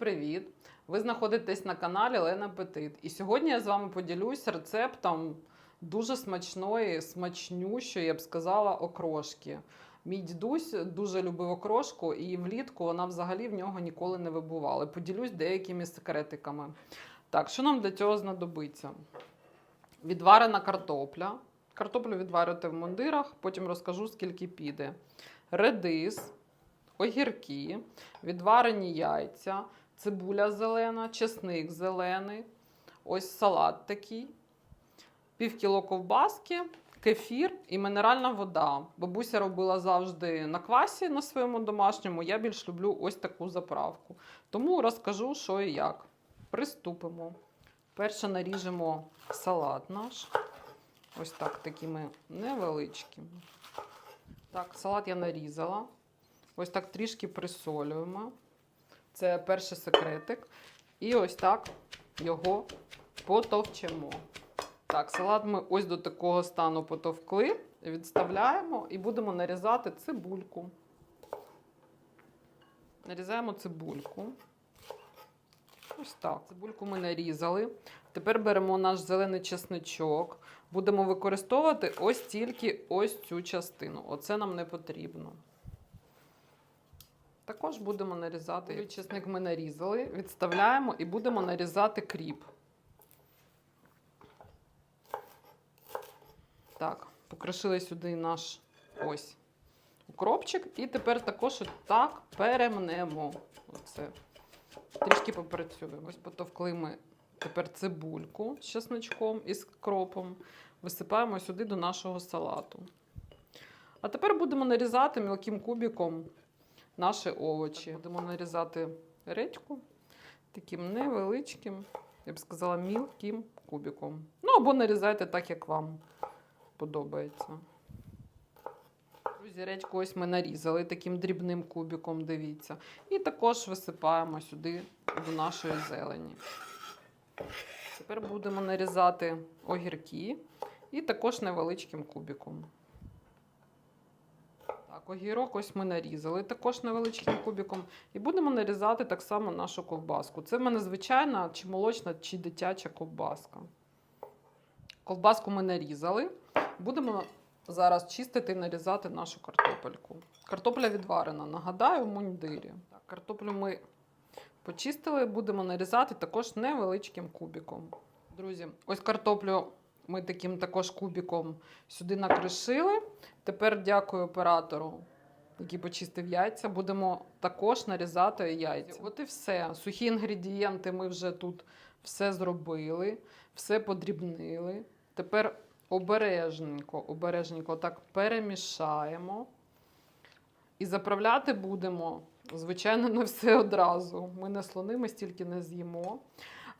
привіт! Ви знаходитесь на каналі Лена Петит. І сьогодні я з вами поділюсь рецептом дуже смачної, смачнющої, я б сказала, окрошки. Мій дідусь дуже любив окрошку, і влітку вона взагалі в нього ніколи не вибувала. Поділюсь деякими секретиками. Так, що нам для цього знадобиться? Відварена картопля. Картоплю відварювати в мундирах, потім розкажу, скільки піде. Редис, огірки, відварені яйця, цибуля зелена, чесник зелений, ось салат такий, пів кіло ковбаски, кефір і мінеральна вода. Бабуся робила завжди на квасі на своєму домашньому. Я більш люблю ось таку заправку. Тому розкажу, що і як. Приступимо. Перше наріжемо салат наш. Ось так, такими невеличкими. Так, салат я нарізала. Ось так трішки присолюємо. Це перший секретик. І ось так його потовчемо. Так, салат ми ось до такого стану потовкли, відставляємо і будемо нарізати цибульку. Нарізаємо цибульку. Ось так. Цибульку ми нарізали. Тепер беремо наш зелений чесничок. Будемо використовувати ось тільки ось цю частину. Оце нам не потрібно. Також будемо нарізати. Чесник ми нарізали, відставляємо і будемо нарізати кріп. Так, покришили сюди наш ось укропчик. І тепер також так перемнемо. Оце. Трішки попрацюємо. Ось потовкли ми тепер цибульку з чесничком і з кропом. Висипаємо сюди до нашого салату. А тепер будемо нарізати мілким кубиком наші овочі. Будемо нарізати редьку таким невеличким, я б сказала, мілким кубиком. Ну або нарізайте так, як вам подобається. Друзі, редьку ось ми нарізали таким дрібним кубиком, дивіться. І також висипаємо сюди до нашої зелені. Тепер будемо нарізати огірки і також невеличким кубиком. Огірок ось ми нарізали також невеличким кубиком. І будемо нарізати так само нашу ковбаску. Це в мене звичайна, чи молочна, чи дитяча ковбаска. Ковбаску ми нарізали. Будемо зараз чистити і нарізати нашу картопельку. Картопля відварена, нагадаю, в мундирі. Так, картоплю ми почистили, будемо нарізати також невеличким кубиком. Друзі, ось картоплю ми таким також кубиком сюди накришили. Тепер дякую оператору, який почистив яйця. Будемо також нарізати яйця. От і все. Сухі інгредієнти ми вже тут все зробили, все подрібнили. Тепер обережненько, обережненько так перемішаємо. І заправляти будемо, звичайно, не все одразу. Ми не слони, ми стільки не з'їмо.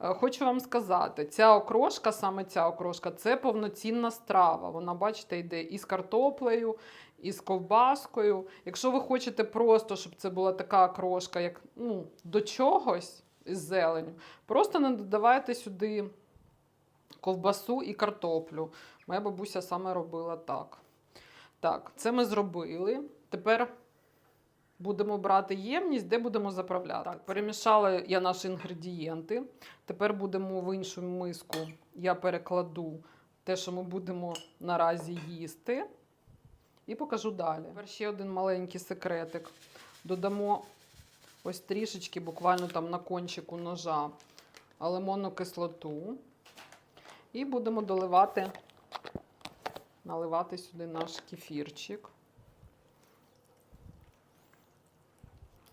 Е, Хочу вам сказати, ця окрошка, саме ця окрошка, це повноцінна страва. Вона, бачите, йде і з картоплею, і з ковбаскою. Якщо ви хочете просто, щоб це була така окрошка, як ну, до чогось із зеленю, просто не додавайте сюди ковбасу і картоплю. Моя бабуся саме робила так. Так, це ми зробили. Тепер будемо брати ємність, де будемо заправляти. Так, перемішала я наші інгредієнти. Тепер будемо в іншу миску. Я перекладу те, що ми будемо наразі їсти. І покажу далі. Тепер ще один маленький секретик. Додамо ось трішечки, буквально там на кончику ножа, лимонну кислоту. І будемо доливати, наливати сюди наш кефірчик.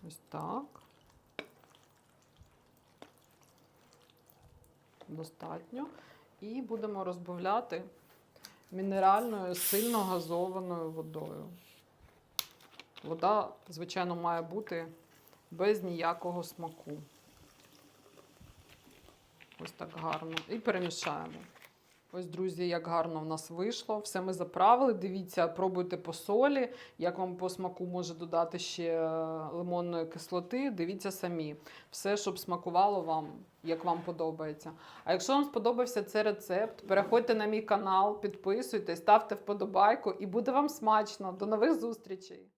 Ось так. Достатньо. І будемо розбавляти мінеральною сильно газованою водою. Вода, звичайно, має бути без ніякого смаку. Ось так гарно. І перемішаємо. Ось, друзі, як гарно в нас вийшло. Все ми заправили. Дивіться, пробуйте по солі. Як вам по смаку може додати ще е, лимонної кислоти. Дивіться самі. Все, щоб смакувало вам, як вам подобається. А якщо вам сподобався цей рецепт, переходьте на мій канал, підписуйтесь, ставте вподобайку і буде вам смачно. До нових зустрічей!